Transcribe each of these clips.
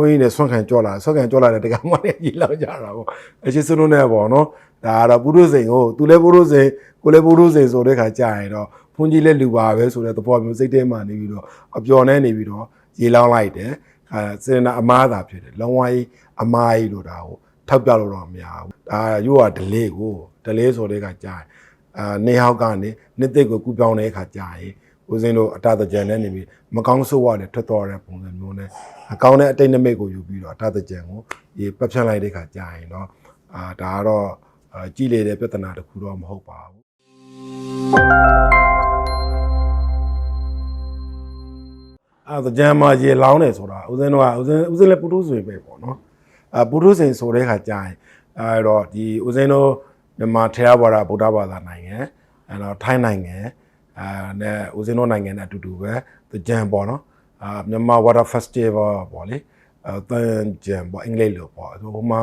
ုန်းကြီးတွေဆွန့်ခံကြောလာဆွန့်ခံကြောလာတဲ့တက္ကမနဲ့ကြီးလောက်ကြတာပေါ့အရှိစလုံးနဲ့ပေါ့နော်ဒါကတော့ပုရုစိန်ကိုသူလည်းပုရုစိန်ကိုလည်းပုရုစိန်ဆိုတဲ့ခါကြာရင်တော့ဘုန်းကြီးလည်းလူပါပဲဆိုတဲ့သဘောမျိုးစိတ်ထဲမှာနေပြီးတော့အပျော်နဲ့နေပြီးတော့ရေလောင်းလိုက်တယ်အဲစေနာအမားသာဖြစ်တယ်လုံးဝကြီးအမားကြီးလို့ဒါကိုထောက်ပြလို့တော့မရဘူးဒါရိုးက delay ကို delay ဆိုတဲ့ခါကြာရင်အာနေဟောက်ကနေနှစ်သိပ်ကိုကူပြောင်းတဲ့ခါကြာရင် ဦးစင်းတို့အတတကြံနဲ့နေပြီးမကောင်းဆိုးဝါနဲ့ထွက်တော်တဲ့ပုံစံမျိုးနဲ့အကောင်းတဲ့အတိတ်နမိတ်ကိုယူပြီးတော့အတတကြံကိုဒီပတ်ဖြတ်လိုက်တဲ့ခါကြာရင်တော့အာဒါကတော့အာကြည်လေတဲ့ပြဿနာတစ်ခုတော့မဟုတ်ပါဘူးအဲ့ဒါကြံမှာရေလောင်းတယ်ဆိုတာဦးစင်းတို့ကဦးစင်းဦးစင်းလည်းပုထုဇဉ်ပဲပေါ့နော်အာပုထုဇဉ်ဆိုတဲ့ခါကြာရင်အဲ့တော့ဒီဦးစင်းတို့မြန်မာထေရဝါဒဗုဒ္ဓဘာသာနိုင်ငံအဲ့တော့ထိုင်းနိုင်ငံ အာနဲ့ဦးစင်းတို့နိုင်ငံနဲ့အတူတူပဲကြံပေါ့နော်အာမြန်မာ water festival ပေါ့လေအဲတန်ကြံပေါ့အင်္ဂလိပ်လိုပေါ့ဟိုမှာ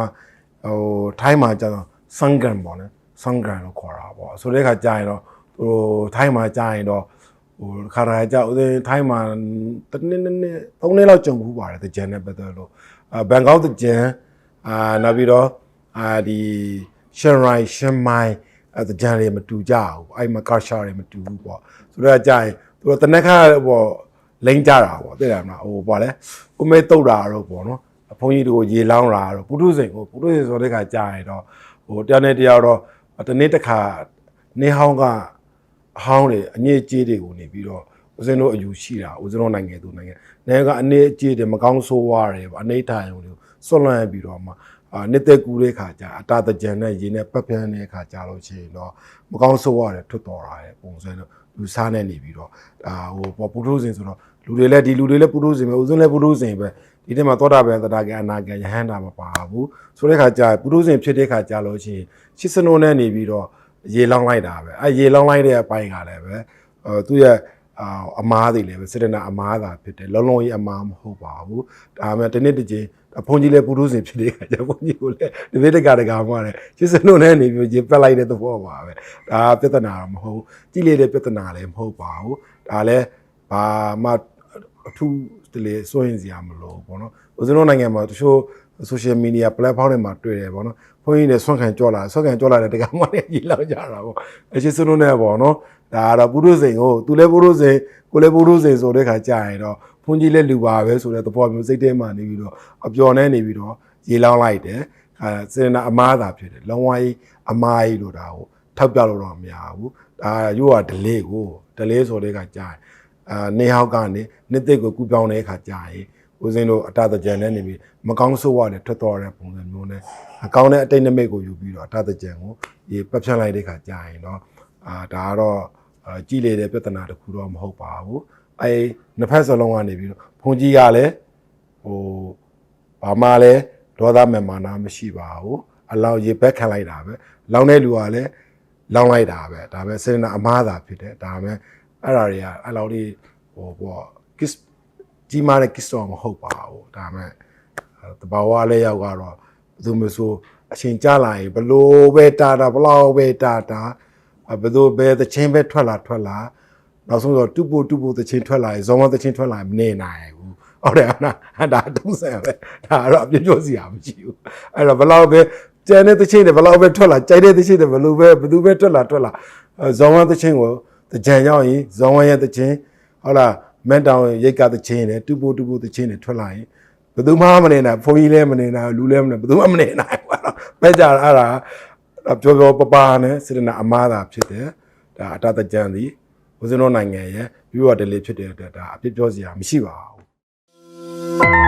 ဟိုထိုင်းမှာကျတော့ sangam ပေါ့နော် sangam လို့ခေါ်တာပေါ့ဆိုတဲ့ခါကြာရင်တော့ဟိုထိုင်းမှာကြာရင်တော့ဟိုခါရကြဦးစင်းထိုင်းမှာတစ်နှစ်နှစ်နှစ်သုံးနှစ်လောက်ကြုံဘူးပါတယ်တကြံနဲ့ပတ်သက်လို့အာဘန်ကောက်တကြံအာနောက်ပြီးတော့အာဒီရှန်ရိုင်ရှန်မိုင် အဲတကြံတွေမတူကြဘူးအဲ့မှာကာရှာတွေမတူဘူးပေါ့ဆိုတော့ကြာရင်သူတို့တနက်ခါပေါ့လိမ့်ကြတာပေါ့သိတယ်မလားဟိုပေါ့လေဥမဲတုတ်တာတော့ပေါ့နော်ဘုန်းကြီးတို့ရေလောင်းတာတော့ပုထုဇဉ်ကိုပုထုဇဉ်ဆိုတဲ့ခါကြာရင်တော့ဟိုတယောက်နဲ့တယောက်တော့တနေ့တစ်ခါနေဟောင်းကအဟောင်းတွေအညစ်အကြေးတွေကိုနေပြီးတော့ဦးဇင်းတို့အယူရှိတာဦးဇင်းတို့နိုင်ငံသူနိုင်ငံနိုင်ငံကအနည်းအကြေးတွေမကောင်းဆိုးဝါးတယ်ဗောအနေထိုင်ုံတွေဆွန့်လွှမ်းပြီးတော့မှ အာနှစ်သက်ကူတဲ့ခါကျအတာတကြံနဲ့ရေနဲ့ပတ်ပြန်းတဲ့ခါကျလို့ရှိရင်တော့မကောင်းဆိုးဝါးတယ်ထွတ်တော်တာတဲ့ပုံစံတော့လူစားနေနေပြီးတော့ဒါဟိုပေါ်ပုထုဇဉ်ဆိုတော့လူတွေလည်းဒီလူတွေလည်းပုထုဇဉ်ပဲဦးဇင်းလည်းပုထုဇဉ်ပဲဒီထဲမှာသောတာပန်သတာကအနာကယဟန္တာမပါဘူးဆိုတဲ့ခါကျပုထုဇဉ်ဖြစ်တဲ့ခါကျလို့ရှိရင်ရှစ်စနုံနဲ့နေပြီးတော့ရေလောင်းလိုက်တာပဲအဲရေလောင်းလိုက်တဲ့အပိုင်းကလည်းပဲအဲသူ့ရဲ့ အာအမားတွေလည်းပဲစေတနာအမားသာဖြစ်တယ်လုံးလုံးကြီးအမားမဟုတ်ပါဘူးဒါမှတနေ့တစ်ချိန်အဖုန်ကြီးလည်းပုထုဇဉ်ဖြစ်တဲ့ခါကျဘုန်းကြီးကိုလည်းဒီနေ့တကတကမှလည်းရှစ်စနုံနဲ့နေပြီးရေပက်လိုက်တဲ့သဘောပါပဲဒါပြဿနာမဟုတ်ကြည့်လေတဲ့ပြဿနာလည်းမဟုတ်ပါဘူးဒါလည်းဘာမှအထူးတလေစိုးရင်စရာမလိုဘူးပေါ့နော်ဦးဇင်းတို့နိုင်ငံမှာတချို့ social media platform တွေမှာတွေ့တယ်ပေါ့နော်ဘုန်းကြီးတွေဆွန့်ခံကြောလာဆွန့်ခံကြောလာတဲ့တက္ကမနဲ့ကြီးလောက်ကြတာပေါ့အရှိစလုံးနဲ့ပေါ့နော် ဒါကတော့ပုရုစိန်ကိုသူလည်းပုရုစိန်ကိုလည်းပုရုစိန်ဆိုတဲ့ခါကြာရင်တော့ဘုန်းကြီးလည်းလူပါပဲဆိုတဲ့သဘောမျိုးစိတ်ထဲမှာနေပြီးတော့အပျော်နဲ့နေပြီးတော့ရေလောင်းလိုက်တယ်အဲစေနာအမားသာဖြစ်တယ်လုံးဝကြီးအမားကြီးလို့ဒါကိုထောက်ပြလို့တော့မရဘူးဒါရိုးက delay ကို delay ဆိုတဲ့ခါကြာရင်အာနေဟောက်ကနေနှစ်သိပ်ကိုကူပြောင်းတဲ့ခါကြာရင်ဦးစင်းတို့အတတကြံနဲ့နေပြီးမကောင်းဆိုးဝါနဲ့ထွက်တော်တဲ့ပုံစံမျိုးနဲ့အကောင်းတဲ့အတိတ်နမိတ်ကိုယူပြီးတော့အတတကြံကိုဒီပတ်ဖြတ်လိုက်တဲ့ခါကြာရင်တော့ အာဒါကတော့အာကြည်လေတဲ့ပြဿနာတစ်ခုတော့မဟုတ်ပါဘူးအဲနှစ်ဖက်စလုံးကနေပြီးတော့ဘုန်းကြီးကလည်းဟိုဘာမှလည်းဒေါသမေမာနာမရှိပါဘူးအလောင်းရေပက်ခံလိုက်တာပဲလောင်းတဲ့လူကလည်းလောင်းလိုက်တာပဲဒါပဲစေနာအမားသာဖြစ်တယ်ဒါပဲအဲ့ဒါတွေကအဲ့လောက်ဒီဟိုပေါ့ kiss ကြီးမားတဲ့ kiss တော့မဟုတ်ပါဘူးဒါမဲ့တဘာဝလေးရောက်ကတော့ဘယ်သူမဆိုအချိန်ကြာလာရင်ဘလို့ပဲတာတာဘလောက်ပဲတာတာ ဘယ်သူပဲသချင်းပဲထွက်လာထွက်လာနောက်ဆုံးတော့တူပိုတူပိုသချင်းထွက်လာရင်ဇောမသချင်းထွက်လာရင်မနေနိုင်ဘူးဟုတ်တယ်ဟုတ်လားဒါတုံးဆန်ပဲဒါကတော့အပြည့်ပြောစရာမရှိဘူးအဲ့တော့ဘလောက်ပဲကျန်တဲ့သချင်းတွေဘလောက်ပဲထွက်လာကြိုက်တဲ့သချင်းတွေဘလို့ပဲဘယ်သူပဲထွက်လာထွက်လာဇောမသချင်းကိုတကြံရောက်ရင်ဇောမရဲ့သချင်းဟုတ်လားမန်တောင်ရိတ်ကသချင်းနဲ့တူပိုတူပိုသချင်းတွေထွက်လာရင်ဘယ်သူမှမနေနိုင်ဘုန်းကြီးလည်းမနေနိုင်လူလည်းမနေဘယ်သူမှမနေနိုင်ဘူးအဲ့တော့ပဲကြတာအဲ့ဒါ ပြောပြောပပနဲ့စေတနာအမားသာဖြစ်တယ်ဒါအတတကြံသည်ဦးဇင်းတော်နိုင်ငံရဲ့ viewer တလေးဖြစ်တဲ့အတွက်ဒါအပြစ်ပြောစရာမရှိပါဘူး